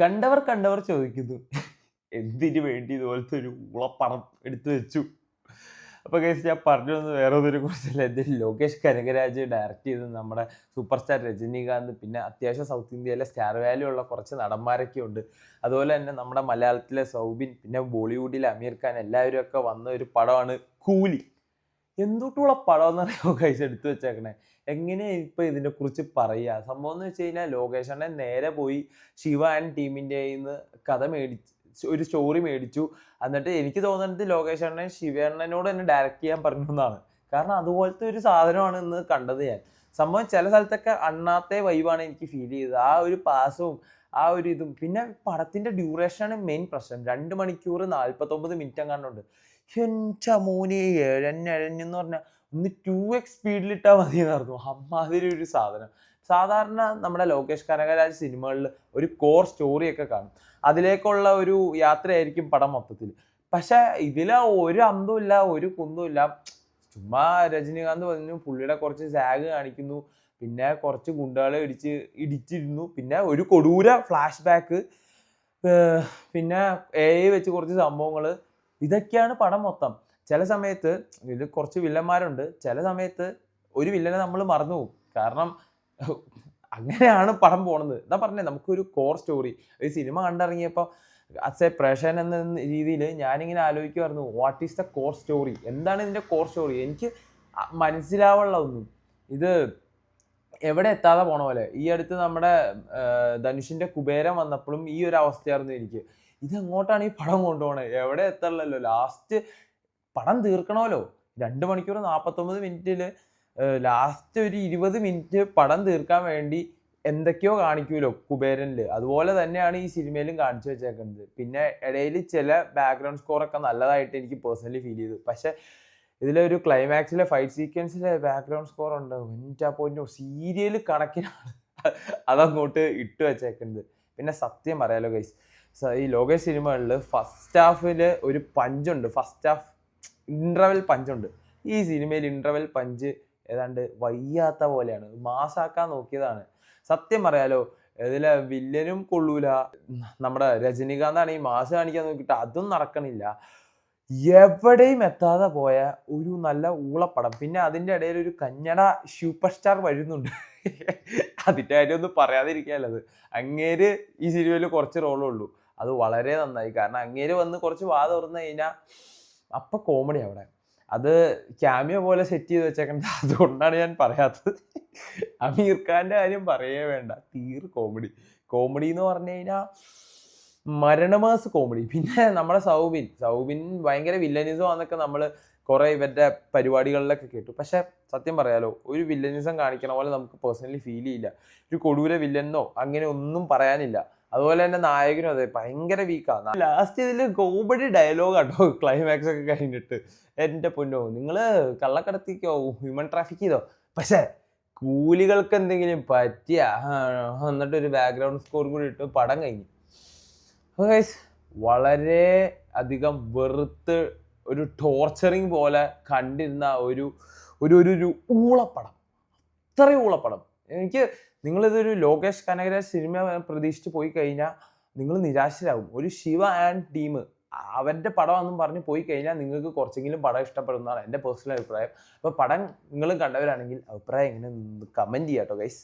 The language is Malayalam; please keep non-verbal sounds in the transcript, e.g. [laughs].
കണ്ടവർ കണ്ടവർ ചോദിക്കുന്നു. എന്തിനു വേണ്ടി ഇതുപോലത്തെ ഒരു ഉളപ്പണം എടുത്തു വെച്ചു? അപ്പൊ കേസ് ഞാൻ പറഞ്ഞു വന്നത് വേറെ ഒന്നിനെ കുറിച്ചല്ല. എന്ത് ലോകേഷ് കനകരാജ് ഡയറക്റ്റ് ചെയ്ത് നമ്മുടെ സൂപ്പർ സ്റ്റാർ രജനീകാന്ത് പിന്നെ അത്യാവശ്യം സൗത്ത് ഇന്ത്യയിലെ സ്റ്റാർ വാല്യൂ ഉള്ള കുറച്ച് നടന്മാരൊക്കെ ഉണ്ട്. അതുപോലെ തന്നെ നമ്മുടെ മലയാളത്തിലെ സൗബിൻ പിന്നെ ബോളിവുഡിലെ അമീർ ഖാൻ എല്ലാവരും ഒക്കെ വന്ന ഒരു പടമാണ് കൂലി. എന്തുട്ടുള്ള പടം എന്നറിയാമോ കൈസ് എടുത്തു വെച്ചേക്കണേ. എങ്ങനെയാ ഇപ്പൊ ഇതിനെ കുറിച്ച് പറയുക സംഭവം എന്ന് വെച്ച് കഴിഞ്ഞാൽ ലോകേഷ് നേരെ പോയി ശിവ ആൻഡ് ടീമിന്റെ കഥ മേടിച്ച് ഒരു സ്റ്റോറി മേടിച്ചു. എന്നിട്ട് എനിക്ക് തോന്നുന്നത് ലോകേഷ് അണ്ണൻ ശിവണ്ണനോട് തന്നെ ഡയറക്റ്റ് ചെയ്യാൻ പറഞ്ഞു എന്നാണ്. കാരണം അതുപോലത്തെ ഒരു സാധനമാണ് ഇന്ന് കണ്ടത് ഞാൻ. സംഭവം ചില സ്ഥലത്തൊക്കെ അണ്ണാത്തെ വൈബാണ് എനിക്ക് ഫീൽ ചെയ്തത്. ആ ഒരു പാസവും ആ ഒരു ഇതും. പിന്നെ പടത്തിന്റെ ഡ്യൂറേഷനാണ് മെയിൻ പ്രശ്നം. രണ്ട് മണിക്കൂർ നാൽപ്പത്തൊമ്പത് മിനിറ്റ് എങ്ങാണ്ടുണ്ട് എന്റെ മോനെ എഴഞ്ഞെഴഞ്ഞെന്ന് പറഞ്ഞാൽ ഒന്ന് ടു എക്സ് സ്പീഡിലിട്ടാൽ മതി എന്നായിരുന്നു അമ്മാതിരി ഒരു സാധനം. സാധാരണ നമ്മുടെ ലോകേഷ് കനകരാജ് സിനിമകളിൽ ഒരു കോർ സ്റ്റോറിയൊക്കെ കാണും. അതിലേക്കുള്ള ഒരു യാത്രയായിരിക്കും പടം മൊത്തത്തിൽ പക്ഷെ ഇതിൽ ഒരു അന്തമില്ല ഒരു കുന്തമില്ല ചുമ്മാ രജനീകാന്ത് പറഞ്ഞു പുള്ളിയുടെ കുറച്ച് സാഗ് കാണിക്കുന്നു പിന്നെ കുറച്ച് ഗുണ്ടകളെ ഇടിച്ച് ഇടിച്ചിരുന്നു പിന്നെ ഒരു കൊടൂര ഫ്ലാഷ് ബാക്ക് പിന്നെ എ വെച്ച് കുറച്ച് സംഭവങ്ങൾ ഇതൊക്കെയാണ് പടം മൊത്തം. ചില സമയത്ത് ഇതിൽ കുറച്ച് വില്ലന്മാരുണ്ട്. ചില സമയത്ത് ഒരു വില്ലനെ നമ്മൾ മറന്നു പോകും. കാരണം അങ്ങനെയാണ് പടം പോണത്. എന്താ പറഞ്ഞേ നമുക്കൊരു കോർ സ്റ്റോറി ഒരു സിനിമ കണ്ടിറങ്ങിയപ്പോൾ അസ് എ പ്രേഷൻ എന്ന രീതിയിൽ ഞാനിങ്ങനെ ആലോചിക്കുമായിരുന്നു what is the core story എന്താണ് ഇതിന്റെ കോർ സ്റ്റോറി എനിക്ക് മനസ്സിലാവുള്ള ഒന്നും. ഇത് എവിടെ എത്താതെ പോണ പോലെ. ഈ അടുത്ത് നമ്മുടെ ധനുഷിന്റെ കുബേരം വന്നപ്പോഴും ഈ ഒരു അവസ്ഥയായിരുന്നു എനിക്ക്. ഇത് എങ്ങോട്ടാണ് ഈ പടം കൊണ്ടുപോകണത് എവിടെ എത്തണല്ലോ? ലാസ്റ്റ് പടം തീർക്കണമല്ലോ. രണ്ട് മണിക്കൂർ നാൽപ്പത്തൊമ്പത് മിനിറ്റിൽ ലാസ്റ്റ് ഒരു ഇരുപത് മിനിറ്റ് പടം തീർക്കാൻ വേണ്ടി എന്തൊക്കെയോ കാണിക്കുമല്ലോ കുബേരനിൽ അതുപോലെ തന്നെയാണ് ഈ സിനിമയിലും കാണിച്ചു വെച്ചേക്കുന്നത് പിന്നെ ഇടയിൽ ചില ബാക്ക്ഗ്രൗണ്ട് സ്കോറൊക്കെ നല്ലതായിട്ട് എനിക്ക് പേഴ്സണലി ഫീൽ ചെയ്തു. പക്ഷെ ഇതിലൊരു ക്ലൈമാക്സിലെ ഫൈറ്റ് സീക്വൻസിലെ ബാക്ക്ഗ്രൗണ്ട് സ്കോർ ഉണ്ട്. എന്റെ പോയിന്റ് സീരിയൽ കണക്കിനാണ് അതങ്ങോട്ട് ഇട്ട് വെച്ചേക്കുന്നത് പിന്നെ സത്യം പറയാലോ ഗൈസ് ഈ ലോകേഷ് സിനിമകളിൽ ഫസ്റ്റ് ഹാഫിൽ ഒരു പഞ്ചുണ്ട്. ഫസ്റ്റ് ഹാഫ് ഇൻട്രവൽ പഞ്ചുണ്ട്. ഈ സിനിമയിൽ ഇൻട്രവൽ പഞ്ച് ഏതാണ്ട് വയ്യാത്ത പോലെയാണ്. മാസാക്കാൻ നോക്കിയതാണ്. സത്യം പറയാലോ ഇതിലെ വില്ലനും കൊള്ളൂല. നമ്മുടെ രജനീകാന്താണ് ഈ മാസ് കാണിക്കാൻ നോക്കിയിട്ട് അതും നടക്കണില്ല. എവിടെയും എത്താതെ പോയ ഒരു നല്ല ഊളപ്പടം. പിന്നെ അതിന്റെ ഇടയിൽ ഒരു കന്നഡ സൂപ്പർ സ്റ്റാർ വരുന്നുണ്ട്. അതിന്റെ കാര്യമൊന്നും പറയാതിരിക്കാനത് അങ്ങേര് ഈ സിനിമയിൽ കുറച്ച് റോളേ ഉള്ളൂ. അത് വളരെ നന്നായി. കാരണം അങ്ങേര് വന്ന് കുറച്ച് വാ തുറന്നു കഴിഞ്ഞാൽ അപ്പൊ കോമഡി അവിടെ. അത് ക്യാമിയോ പോലെ സെറ്റ് ചെയ്ത് വെച്ചേക്കണ്ട. [laughs] അതുകൊണ്ടാണ് ഞാൻ പറയാത്തത്. അമീർ ഖാന്റെ കാര്യം പറയേ വേണ്ട. തീർ കോമഡി കോമഡി എന്ന് പറഞ്ഞു കഴിഞ്ഞാൽ മരണമാസ് കോമഡി പിന്നെ നമ്മുടെ സൗബിൻ. സൗബിൻ ഭയങ്കര വില്ലനിസം ആണെന്നൊക്കെ നമ്മൾ കുറെ ഇവരുടെ പരിപാടികളിലൊക്കെ കേട്ടു. പക്ഷെ സത്യം പറയാലോ ഒരു വില്ലനിസം കാണിക്കണ പോലെ നമുക്ക് പേഴ്സണലി ഫീൽ ചെയ്യില്ല. ഒരു കൊടൂര വില്ലനോ അങ്ങനെ ഒന്നും പറയാനില്ല. അതുപോലെ തന്നെ നായകനും അതെ ഭയങ്കര വീക്കാണ് ലാസ്റ്റ് ഇതിൽ കോമഡി ഡയലോഗ് ആട്ടോ ക്ലൈമാക്സ് ഒക്കെ കഴിഞ്ഞിട്ട്. എന്റെ പൊന്നോ നിങ്ങൾ കള്ളക്കടത്തിക്കോ ഹ്യൂമൻ ട്രാഫിക് ചെയ്തോ? പക്ഷേ കൂലികൾക്ക് എന്തെങ്കിലും പറ്റിയ? എന്നിട്ട് ഒരു ബാക്ക്ഗ്രൗണ്ട് സ്കോർ കൂടി ഇട്ട് പടം കഴിഞ്ഞു. വളരെ അധികം വെറുത്ത് ഒരു ടോർച്ചറിങ് പോലെ കണ്ടിരുന്ന ഒരു ഒരു ഒരു ഊളപ്പടം. അത്രയും ഊളപ്പടം. എനിക്ക് നിങ്ങളിതൊരു ലോകേഷ് കനകരാജ് സിനിമ പ്രതീക്ഷിച്ച് പോയി കഴിഞ്ഞാൽ നിങ്ങൾ നിരാശരാകും. ഒരു ശിവ ആൻഡ് ടീം അവരുടെ പടമാണെന്നും പറഞ്ഞ് പോയി കഴിഞ്ഞാൽ നിങ്ങൾക്ക് കുറച്ചെങ്കിലും പടം ഇഷ്ടപ്പെടുന്നതാണ് എന്റെ പേഴ്സണൽ അഭിപ്രായം. അപ്പോൾ പടം നിങ്ങൾ കണ്ടവരാണെങ്കിൽ അഭിപ്രായം ഇങ്ങനെ കമന്റ് ചെയ്യാം കേട്ടോ ഗൈസ്.